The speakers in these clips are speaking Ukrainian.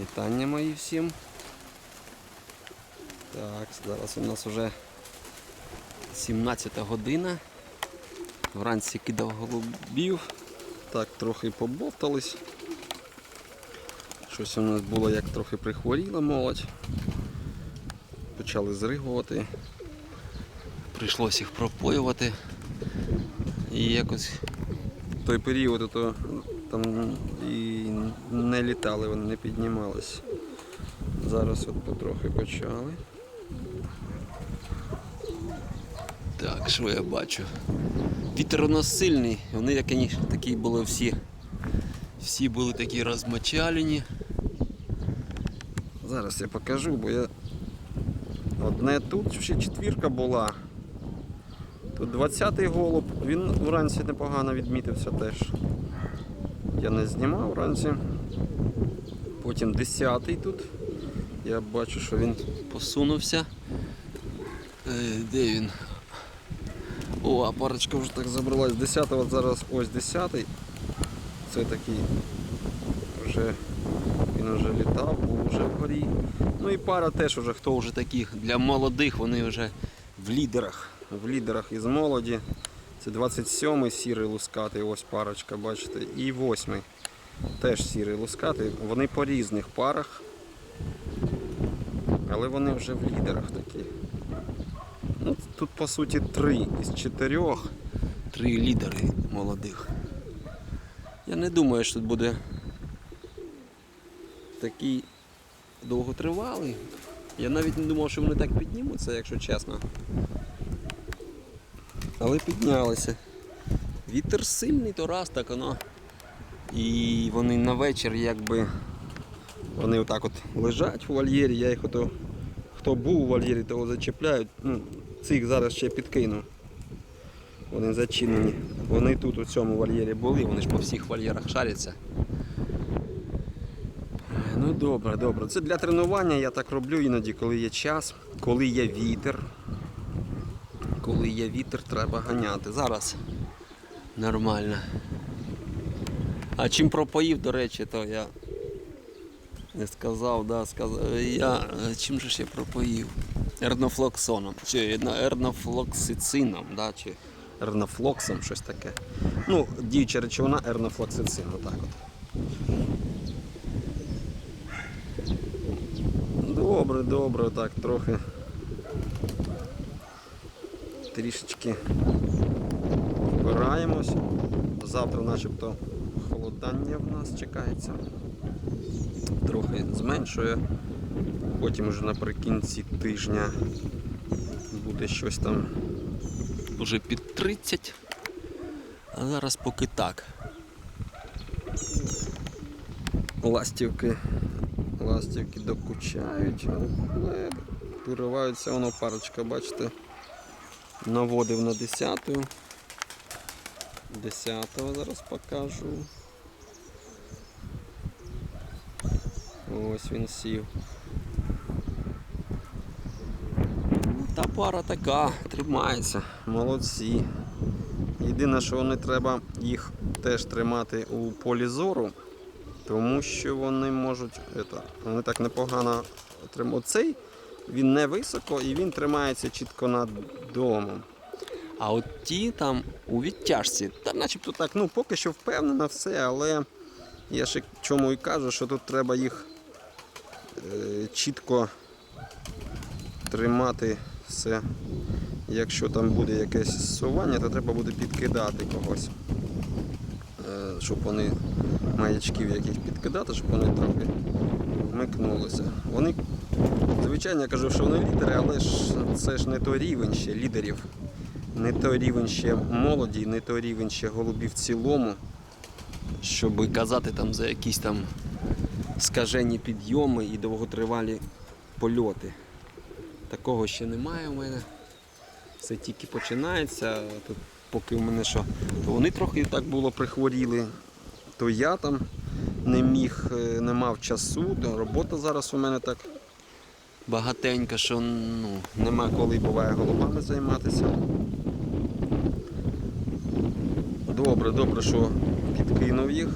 Вітання мої всім. Так, зараз у нас вже 17 година. Вранці кидав голубів. Так, трохи побовтались. Щось у нас було як трохи прихворіла молодь. Почали зригувати. Прийшлось їх пропоювати. І якось в той період то там і не літали, вони не піднімались. Зараз от потрохи почали. Так, що я бачу? Вітер у нас сильний, вони як вони такі були всі. Всі були такі розмочалені. Зараз я покажу, бо я одне тут ще четвірка була. Тут 20-й голуб, він вранці непогано відмітився теж. Я не знімав вранці. Потім 10-й тут. Я бачу, що він посунувся. Е, Де він? О, а парочка вже так забралась. 10 от зараз ось 10-й. Це такий вже він вже літав, був вже вгорі. Ну і пара теж вже хто вже таких для молодих, вони вже в лідерах. В лідерах із молоді. Це 27-й сірий лускатий, ось парочка, бачите, і 8-й. Теж сірий лускатий. Вони по різних парах. Але вони вже в лідерах такі. Ну, тут по суті три із чотирьох. Три лідери молодих. Я не думаю, що тут буде такий довготривалий. Я навіть не думав, що вони так піднімуться, якщо чесно. Але піднялися. Вітер сильний, то раз так воно. І вони на вечір якби вони отак от лежать в вольєрі, я їх ото, хто був у вольєрі, того зачепляють. Ну, цих зараз ще підкину. Вони зачинені. Вони тут у цьому вольєрі були, вони ж по всіх вольєрах шаряться. Ну добре, добре. Це для тренування я так роблю іноді, коли є час, коли є вітер. Коли є вітер, треба ганяти. Зараз нормально. А чим пропоїв, до речі, то я не сказав, да, сказав. Я чим же ж я пропоїв? Ернофлоксоном, чи ернофлоксицином, да, чи ернофлоксом, щось таке. Ну, діюча речовина ернофлоксицин, отак от. Добре, добре, так, трохи. Трішечки вбираємось. Завтра начебто холодання в нас чекається. Трохи зменшує. Потім вже наприкінці тижня буде щось там вже під 30. А зараз поки так. Ластівки. Ластівки докучають, але вириваються воно парочка, бачите. Наводив на 10-ту. 10-го зараз покажу. Ось він сів. Та пара така, тримається, молодці. Єдине, що вони треба їх теж тримати у полі зору, тому що вони можуть. Это, вони так непогано тримають. Оцей він не високо і він тримається чітко над домом. А от ті там у відтяжці, та начебто так, ну поки що впевнено все, але я ще чому і кажу, що тут треба їх е, чітко тримати все. Якщо там буде якесь зсування, то треба буде підкидати когось. Е, щоб вони маячків яких підкидати, щоб вони трохи вмикнулися. Вони, звичайно, я кажу, що вони лідери, але ж це ж не той рівень ще лідерів. Не той рівень ще молоді, не той рівень ще голубів в цілому, щоб казати там за якісь там скажені підйоми і довготривалі польоти. Такого ще немає у мене. Все тільки починається. Тут поки в мене що, то вони трохи так було прихворіли, то я там не міг, е, не мав часу, робота зараз у мене так багатенька, що ну, нема коли буває голубами займатися. Добре, добре, що підкинув їх.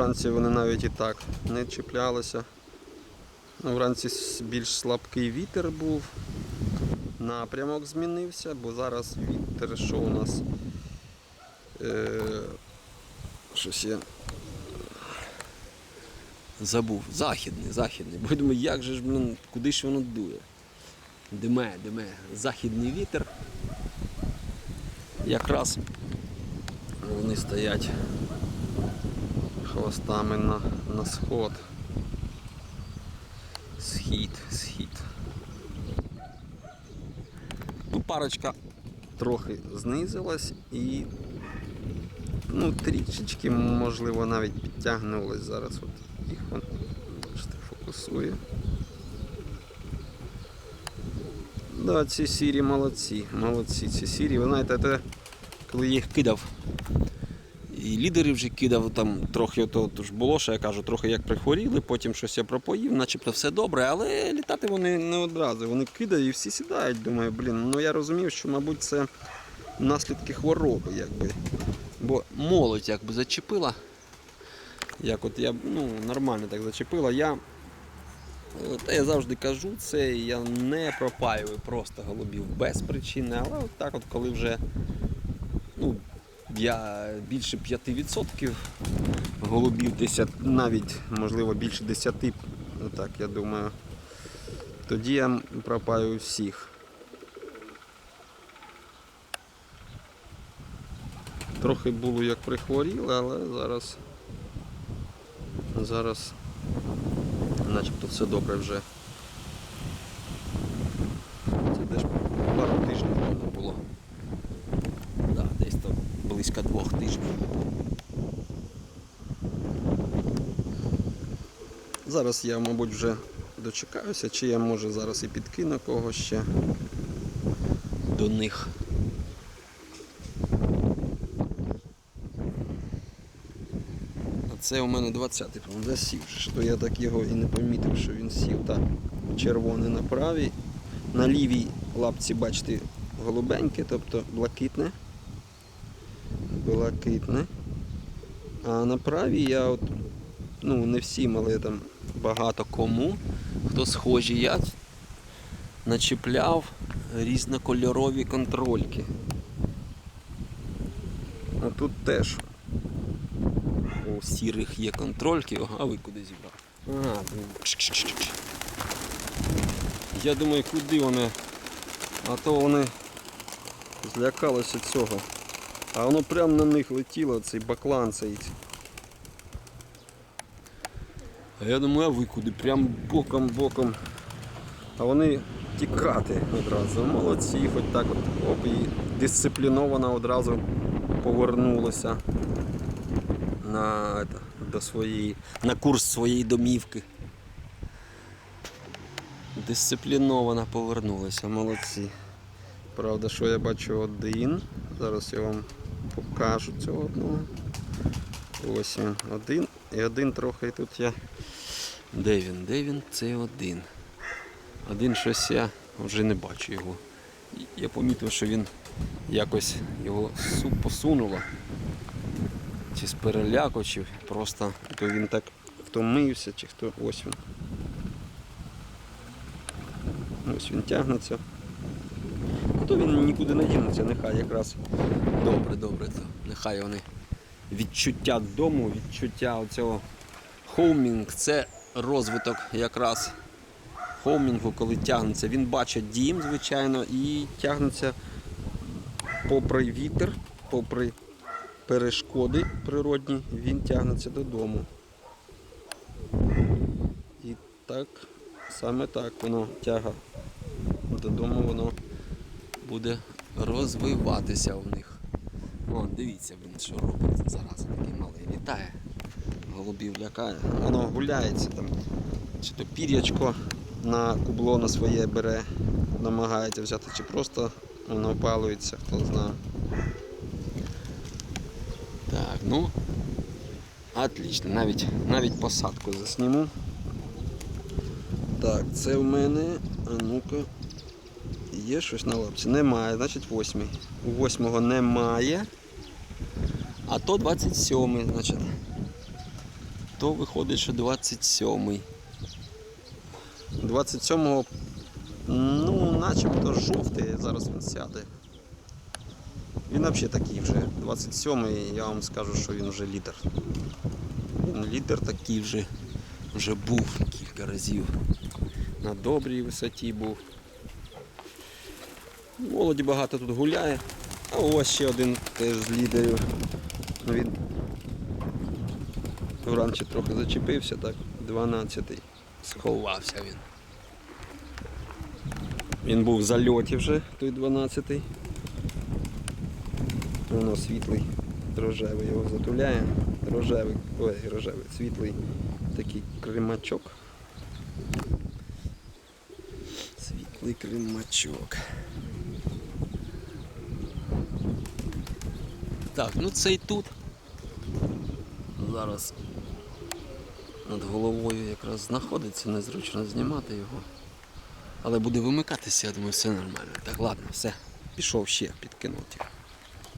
вранці вони навіть і так не чіплялися. Ну, вранці більш слабкий вітер був. Напрямок змінився, бо зараз вітер, що у нас. Е, щось я Забув. Західний, західний. Бо думаю, як же ж, блін, куди ж воно дує? Диме, диме. Західний вітер. Якраз Вони стоять хвостами на, на сход. Схід, схід. Ну, парочка трохи знизилась і ну, трішечки, можливо, навіть підтягнулась зараз. От їх вон, фокусує. Да, ці сірі молодці, молодці ці сірі. Ви знаєте, це коли їх кидав. І лідери вже кидав там трохи то, ж було, що я кажу, трохи як прихворіли, потім щось я пропоїв, начебто все добре, але літати Вони не одразу, вони кидають і всі сідають. Думаю, блін, ну я розумів, що, мабуть, це наслідки хвороби, якби. бо молодь якби зачепила. Як от я ну, нормально так зачепила. Я, Та я завжди кажу це, я не пропаюю просто голубів без причини, але от так от коли вже ну, я більше 5% голубів 10, навіть, можливо, більше 10, ну так, я думаю. Тоді я пропаю всіх. Трохи було як прихворіли, але зараз. Зараз начебто все добре вже. Це десь пару тижнів тому було. Да, десь там близько двох тижнів. Зараз я, мабуть, вже дочекаюся, чи я може зараз і підкину когось ще. до них. Це у мене 20-й, по-моєму, засів, що я так його і не помітив, що він сів. Так, червоний на правій. На лівій лапці, бачите, голубеньке, тобто блакитне. Блакитне. А на правій я от, ну не всім, але там Багато кому, хто схожі, я начіпляв різнокольорові контрольки. а тут теж. У сірих є контрольки, Ого, а ви куди зібрав? Ага. Я думаю, куди вони. А то вони злякалися цього. А воно прямо на них летіло, цей баклан цей. А я думаю, а ви куди? Прям боком-боком. А вони тікати одразу. Молодці, хоч так от оп, і дисципліновано одразу повернулися на, до своєї. на курс своєї домівки. Дисципліновано повернулися. Молодці. Правда, що я бачу один. Зараз я вам покажу цього одного. Ось він один. І один трохи тут я. Де він? Де він? Це один. Один щось я вже не бачу його. Я помітив, що він якось його посунуло. Чи з переляку, чи просто. То він так втомився, чи хто. Ось він. Ось він тягнеться. То він нікуди не дінеться, нехай якраз. Добре, добре, то нехай вони відчуття дому, відчуття оцього хоумінг, це розвиток якраз хоумінгу, коли тягнеться. Він бачить дім, звичайно, і тягнеться попри вітер, попри перешкоди природні, він тягнеться додому. І так, саме так воно тяга. Додому воно. буде розвиватися в них. О, дивіться, блін, що робить зараз такий малий літає. Голубів лякає. Воно гуляється там. Чи то пір'ячко на кубло на своє бере, намагається взяти, чи просто воно опалується, хто знає. Ну. Отлично, навіть, навіть посадку засніму. Так, це в мене. А ну-ка. Є щось на лапці? Немає, значить восьмий. У восьмого немає. А то 27, значить. То виходить, що 27-й. 27-го, ну, начебто жовтий, зараз він сяде. Він взагалі такий вже. 27-й, я вам скажу, що він вже лідер. Він лідер такий вже, вже був кілька разів. На добрій висоті був. Молоді багато тут гуляє. А ось ще один теж з лідерів. Ну, Він вранці трохи зачепився, так, 12-й. Сховався він. Він був в зальоті вже, той 12-й. Воно світлий, рожевий його затуляє. Рожевий, ой, рожевий, світлий такий кримачок. Світлий кримачок. Так, ну цей тут. Зараз над головою якраз знаходиться, незручно знімати його. Але буде вимикатися, я думаю, все нормально. Так, ладно, все. Пішов ще, підкинув. тільки.